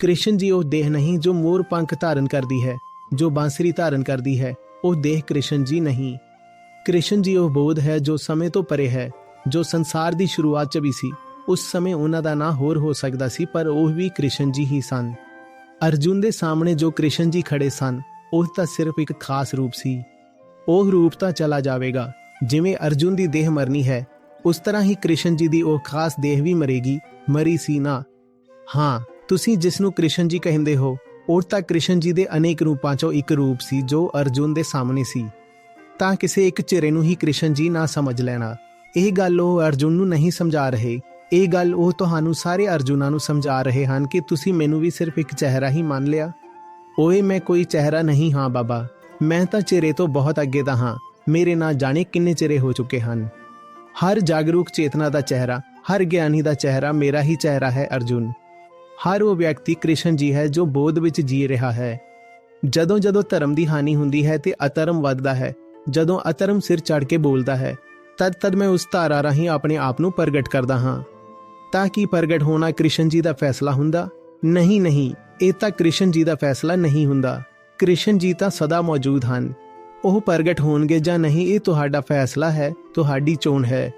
ਕ੍ਰਿਸ਼ਨ ਜੀ ਉਹ ਦੇਹ ਨਹੀਂ ਜੋ ਮੋਰ ਪੰਖ ਧਾਰਨ ਕਰਦੀ ਹੈ, ਜੋ ਬਾਂਸਰੀ ਧਾਰਨ ਕਰਦੀ ਹੈ, ਉਹ ਦੇਹ ਕ੍ਰਿਸ਼ਨ ਜੀ ਨਹੀਂ। ਕ੍ਰਿਸ਼ਨ ਜੀ ਉਹ ਬੋਧ ਹੈ ਜੋ ਸਮੇਂ ਤੋਂ ਪਰੇ ਹੈ, ਜੋ ਸੰਸਾਰ ਦੀ ਸ਼ੁਰੂਆਤ 'ਚ ਵੀ ਸੀ। ਉਸ ਸਮੇਂ ਉਹਨਾਂ ਦਾ ਨਾਂ ਹੋਰ ਹੋ ਸਕਦਾ ਸੀ, ਪਰ ਉਹ ਵੀ ਕ੍ਰਿਸ਼ਨ ਜੀ ਹੀ ਸਨ। ਅਰਜੁਨ ਦੇ ਸਾਹਮਣੇ ਜੋ ਕ੍ਰਿਸ਼ਨ ਜੀ ਖੜੇ ਸਨ, ਉਹ ਤਾਂ ਸਿਰਫ ਇੱਕ ਖਾਸ ਰੂਪ ਸੀ। ਉਹ ਰੂਪ ਤਾਂ ਚਲਾ ਜਾਵੇਗਾ, ਜਿਵੇਂ ਅਰਜੁਨ ਦੀ ਦੇਹ ਮਰਨੀ ਹੈ, ਉਸ ਤਰ੍ਹਾਂ ਹੀ ਕ੍ਰਿਸ਼ਨ ਜੀ ਦੀ ਉਹ ਖਾਸ ਦੇਹ ਵੀ ਮਰੇਗੀ, ਮਰੀ ਸੀ ਨਾ। ਹਾਂ ਤੁਸੀਂ ਜਿਸ ਨੂੰ ਕ੍ਰਿਸ਼ਨ ਜੀ ਕਹਿੰਦੇ ਹੋ, ਉਹ ਤਾਂ ਕ੍ਰਿਸ਼ਨ ਜੀ ਦੇ ਅਨੇਕ ਰੂਪਾਂ ਚੋਂ ਇੱਕ ਰੂਪ ਸੀ ਜੋ ਅਰਜੁਨ ਦੇ ਸਾਹਮਣੇ ਸੀ। ਤਾਂ ਕਿਸੇ ਇੱਕ ਚਿਹਰੇ ਨੂੰ ਹੀ ਕ੍ਰਿਸ਼ਨ ਜੀ ਨਾ ਸਮਝ ਲੈਣਾ। ਇਹ ਗੱਲ ਉਹ ਅਰਜੁਨ ਨੂੰ ਨਹੀਂ ਸਮਝਾ ਰਹੇ। ਇਹ ਗੱਲ ਉਹ ਤੁਹਾਨੂੰ ਸਾਰੇ ਅਰਜੁਨਾਂ ਨੂੰ ਸਮਝਾ ਰਹੇ ਹਨ ਕਿ ਤੁਸੀਂ ਮੈਨੂੰ ਵੀ ਸਿਰਫ ਇੱਕ ਚਿਹਰਾ ਹੀ ਮੰਨ ਲਿਆ। ਓਏ, ਮੈਂ ਕੋਈ ਚਿਹਰਾ ਨਹੀਂ ਹਾਂ ਬਾਬਾ। ਮੈਂ ਤਾਂ ਚਿਹਰੇ ਤੋਂ ਬਹੁਤ ਅੱਗੇ ਦਾ ਹਾਂ। ਮੇਰੇ ਨਾਲ ਜਾਣੇ ਕਿੰਨੇ ਚਿਹਰੇ ਹੋ ਚੁੱਕੇ ਹਨ। ਹਰ ਜਾਗਰੂਕ ਚੇਤਨਾ ਦਾ ਚਿਹਰਾ, ਹਰ ਗਿਆਨੀ ਦਾ ਚਿਹਰਾ ਮੇਰਾ ਹੀ ਚਿਹਰਾ ਹੈ ਅਰਜੁਨ। ਹਰ ਉਹ ਵਿਅਕਤੀ ਕ੍ਰਿਸ਼ਨ ਜੀ ਹੈ ਜੋ ਬੋਧ ਵਿੱਚ ਜੀ ਰਿਹਾ ਹੈ। ਜਦੋਂ ਜਦੋਂ ਧਰਮ ਦੀ ਹਾਨੀ ਹੁੰਦੀ ਹੈ ਤੇ ਅਧਰਮ ਵੱਧਦਾ ਹੈ, ਜਦੋਂ ਅਧਰਮ ਸਿਰ ਚੜ ਕੇ ਬੋਲਦਾ ਹੈ, ਤਦ ਤਦ ਮੈਂ ਉਸ ਧਾਰਾ ਰਾਹੀਂ ਆਪਣੇ ਆਪ ਨੂੰ ਪ੍ਰਗਟ ਕਰਦਾ ਹਾਂ। ਤਾਂ ਕਿ ਪ੍ਰਗਟ ਹੋਣਾ ਕ੍ਰਿਸ਼ਨ ਜੀ ਦਾ ਫੈਸਲਾ ਹੁੰਦਾ? ਨਹੀਂ ਨਹੀਂ, ਇਹ ਤਾਂ ਕ੍ਰਿਸ਼ਨ ਜੀ ਦਾ ਫੈਸਲਾ ਨਹੀਂ ਹੁੰਦਾ। ਕ੍ਰਿਸ਼ਨ ਜੀ ਤਾਂ ਸਦਾ ਮੌਜੂਦ ਹਨ। ਉਹ ਪ੍ਰਗਟ ਹੋਣਗੇ ਜਾਂ ਨਹੀਂ, ਇਹ ਤੁਹਾਡਾ ਫੈਸਲਾ ਹੈ, ਤੁਹਾਡੀ ਚੋਣ ਹੈ।